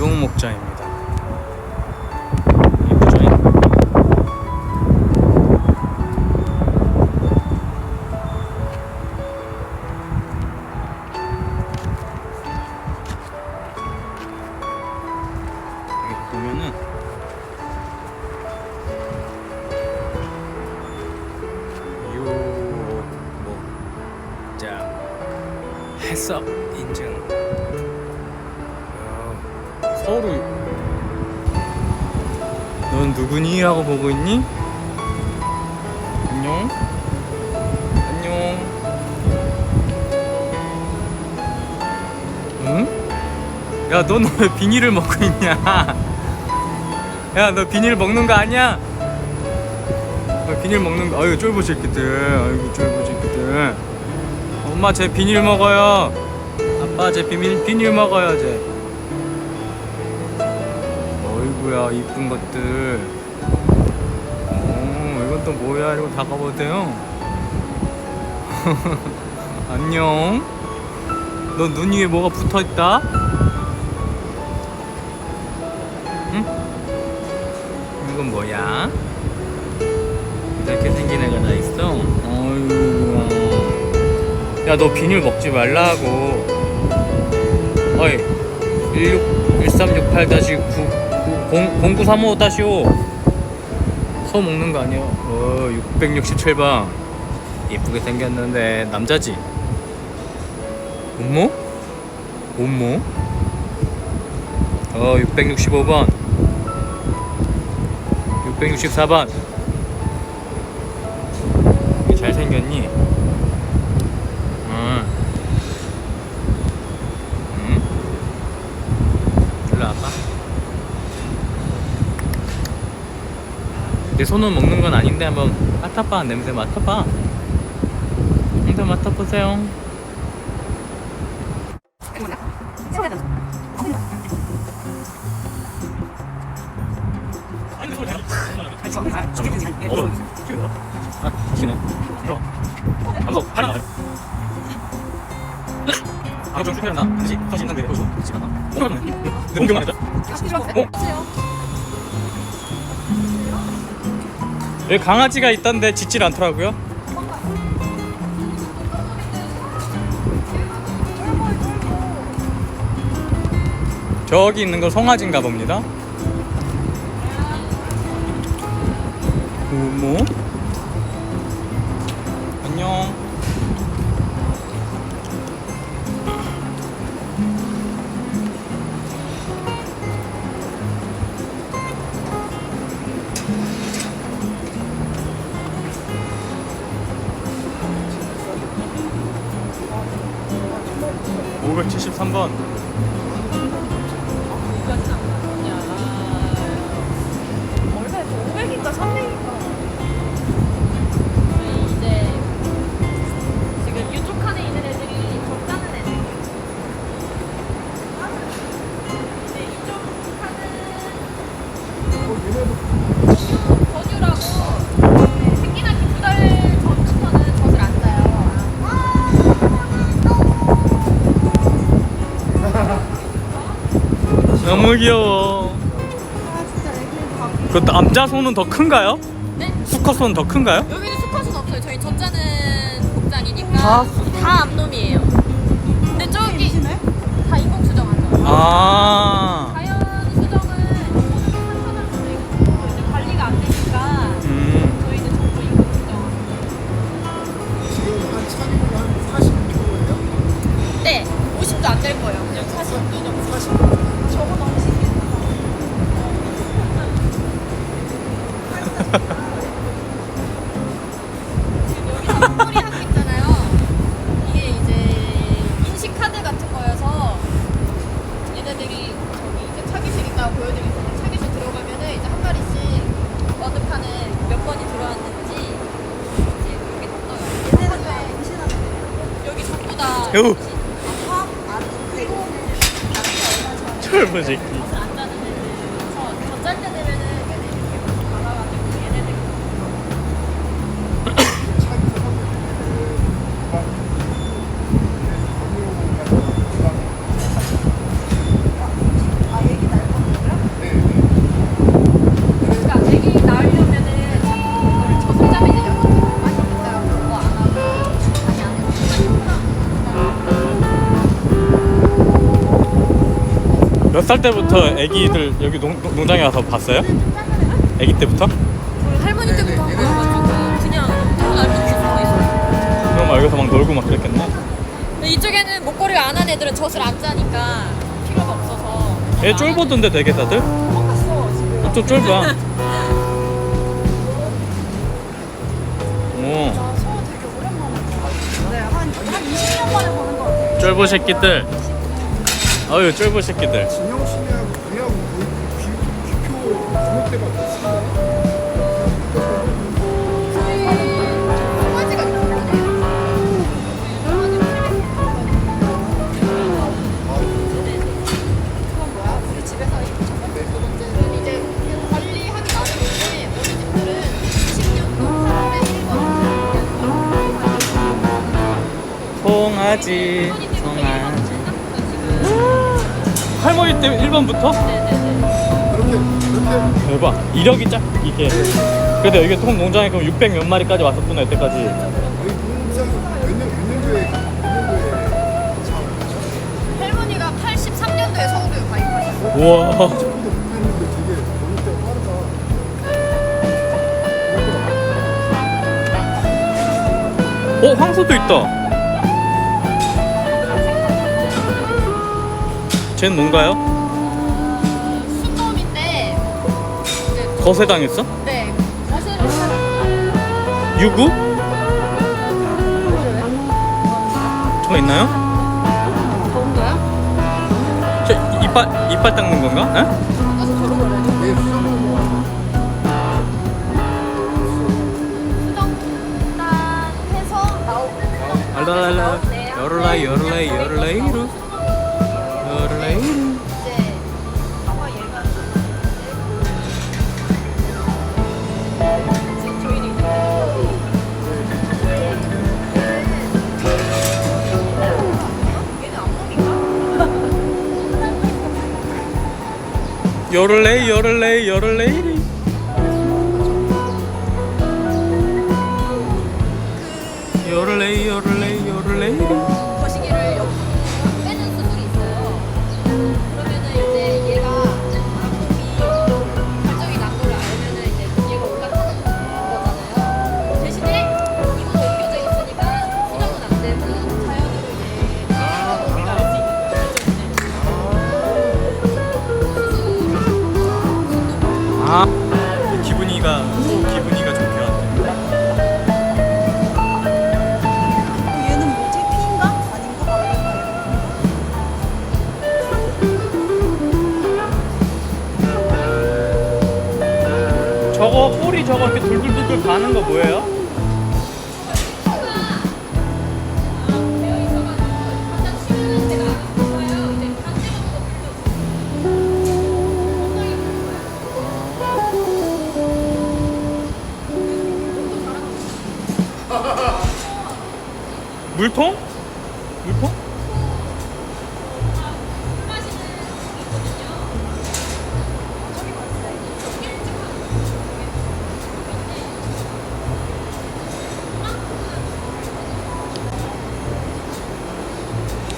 유목장입니다. 유목장 해썹 인증 야, 서울을 넌 누구니? 하고 보고 있니? 안녕 안녕 응? 야 넌 왜 비닐을 먹고 있냐 야 너 비닐 먹는 거 아니야? 너 비닐 먹는 거 아유 쫄보 새끼들 아이고 쫄보 새끼들 엄마 제 비닐 먹어요 아빠 제 비닐 비닐 먹어요 제 어이구야 이쁜 것들 어 이건 또 뭐야 이러고 다가보세요 안녕 너 눈 위에 뭐가 붙어있다? 응? 이건 뭐야? 이렇게 생긴 애가 다 있어? 어이구 야너 비닐 먹지 말라고 어이 16 1368-9 0935-5소 먹는 거 아니야 어 667번 이쁘게 생겼는데 남자지? 엄모? 엄모? 어 665번 664번 잘생겼니? 응. 응? 일로 와봐. 내 손은 먹는 건 아닌데 한번 맡아봐. 냄새 맡아봐. 냄새 맡아보세요. 아, 좀 실패했나? 그지? 다시 있는데 보여줘. 그지 않아? 어? 공격만 했다. 여기 강아지가 있던데 짖질 않더라고요. 저기 있는 거 송아지인가 봅니다. 고모. 안녕. (573번) 너무 귀여워 아 진짜 애기 다그 남자 손은 더 큰가요? 네? 수컷 손은 더 큰가요? 여기는 수컷은 없어요. 저희 젖자는 복장이니까 다 다 암놈이에요. 근데 저기? 다 인공 수정하죠. 아 전 철부 새끼 젖을 안 짜는 애들. 저, 젖짤 때 되면은 몇 살 때부터 애기들 여기 농, 농- 농장에 와서 봤어요? 애기 때부터? 우리 할머니 때부터 한 거여가지고 그냥 있어 있어. 그럼 막 여기서 막 놀고 막 그랬겠네. 근데 이쪽에는 목걸이를 안 한 애들은 젖을 안 짜니까 필요가 없어서. 얘 쫄보던데 되게 다들? 똑같어 지금. 좀 쫄봐. 오. 네, 한, 한 20년 만에 보는 것 같아요. 쫄보 새끼들. 어유 쫄보 새끼들. 진영 거의 귀, 귀표 주목대가 됐습니다. 저희 강아지가 있거든요. 그건 뭐야? 우리 집에서 첫 번째, 두 번째는 이제 관리하기 나름인데 어느 집들은 20년도 8월에 실거든요. 송아지, 송아지. 할머니 때 1번부터? 그렇게 그렇게 대박. 이력이 짝 이게. 그래도 여기 통 농장에 그럼 600 몇 마리까지 왔었구나 이때까지. 저희 공장 몇년몇 년도에 몇 년도에 참 할머니가 83년도에 서울에 가입하셨어요. 우와. 되게 어느 빠르다. 어 황소도 있다. 쟤는 뭔가요? 순놈인데 이제 거세당했어? 네 거세를. 유구? 저거 있나요? 더운 거야? 저 이빨 이빨 닦는 건가? 에? 수정단 해서 나오고 알랄랄라 열라이 열라이 열라이루 이제 얘는 앞몸인가? 열레이 열레이 열레이리 열레이 아 기분이가 기분이가 좋게 얘는 뭐지? 피인가? 아닌 것 같아요. 저거 꼬리 저거 이렇게 돌돌돌돌 가는 거 뭐예요?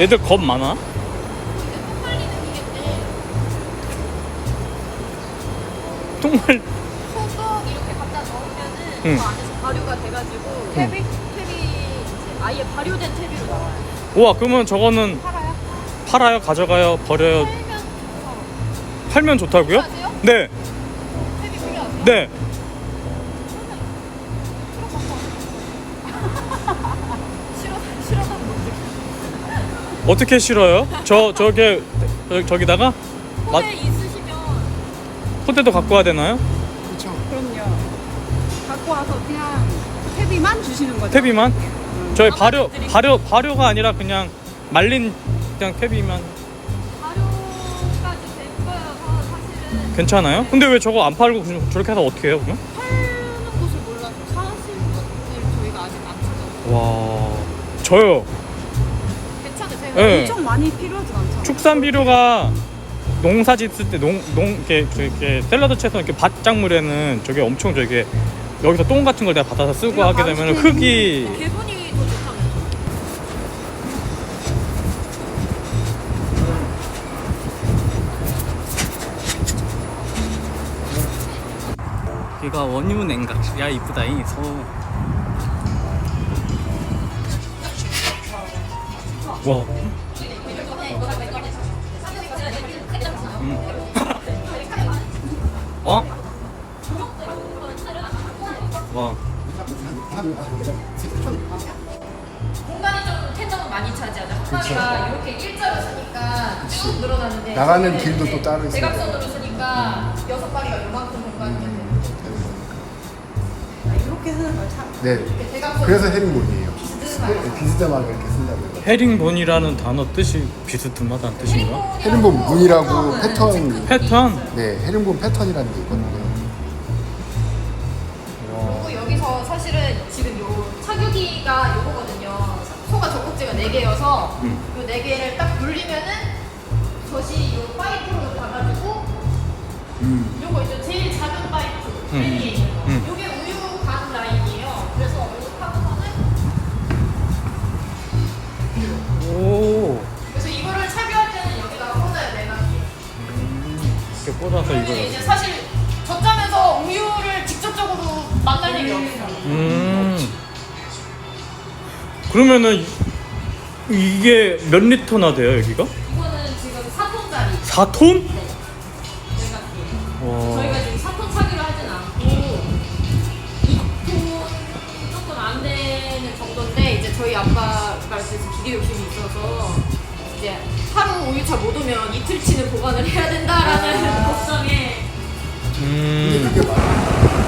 얘들 겁 많아? 정말 소독 이렇게 갖다 넣으면은 응. 그 안에서 발효가 돼가지고 퇴비 퇴비 이제 아예 발효된 퇴비로 나와요. 우와 그러면 저거는 팔아요? 팔아요 가져가요 버려요 팔면 어, 팔면 좋다고요? 네 퇴비 필요하세요? 네. 어떻게 싫어요? 저 저게 저, 저기다가 맛- 호에 있으시면 포대도 갖고 와야 되나요? 그렇죠. 그럼요. 갖고 와서 그냥 퇴비만 주시는 거죠? 퇴비만? 저희 발효 드릴게요. 발효 발효가 아니라 그냥 말린 그냥 퇴비만 발효까지 된 거여서 사실은 괜찮아요? 근데 왜 저거 안 팔고 그냥 저렇게 해서 어떻게 해요 그러면? 파는 곳을 몰라서 사시는 분들 저희가 아직 안 찾아서 와 저요? 네. 엄청 많이 필요하지 않잖아요. 축산 비료가 농사 짓을 때 농 농 이렇게, 이렇게, 이렇게 샐러드 채소 이렇게 밭작물에는 저게 엄청 저게 여기서 똥 같은 걸 내가 받아서 쓰고 하게 되면 흙이 개분이 더 좋다면서. 여기가 원유 냉각 야 이쁘다잉 서울 와. 음. 어? 와. 공간이 좀 텐덤은 많이 차지하죠. 항마리가 이렇게 일자로 쓰니까 쭉 늘어나는데 나가는 저희는 길도 이제 또 따로 있어요. 대각선으로 쓰니까 여섯 마리가 이만큼 공간이면 되는 이렇게 쓰는 걸 참. 네. 이렇게 대각선 그래서 헤링본이에요. 비스듬하게. 네, 비스듬하게 이렇게 쓴다고요. 헤링본이라는 단어 뜻이 비스듬하다는 뜻인가? 헤링본 문이라고 패턴. 패턴. 네, 헤링본 패턴이라는 게 있거든요. 그리고 여기서 사실은 지금 요 차규기가 요거거든요. 소가 젖꼭지가 4개여서 음. 요 4개를 딱 돌리면은 젖이 요 파이프로 가가지고 음. 요거 있죠. 제일 작은 파이프. 음. 음. 음. 요게 꽂아서 이걸. 이제 사실 젖자면서 우유를 직접적으로 만날 일이 없어요. 음. 그러면은 이- 이게 몇 리터나 돼요 여기가? 이거는 지금 4톤짜리. 4톤? 차 못 오면 이틀치는 보관을 해야 된다라는 걱정에 근데 음. 그게 맞아요.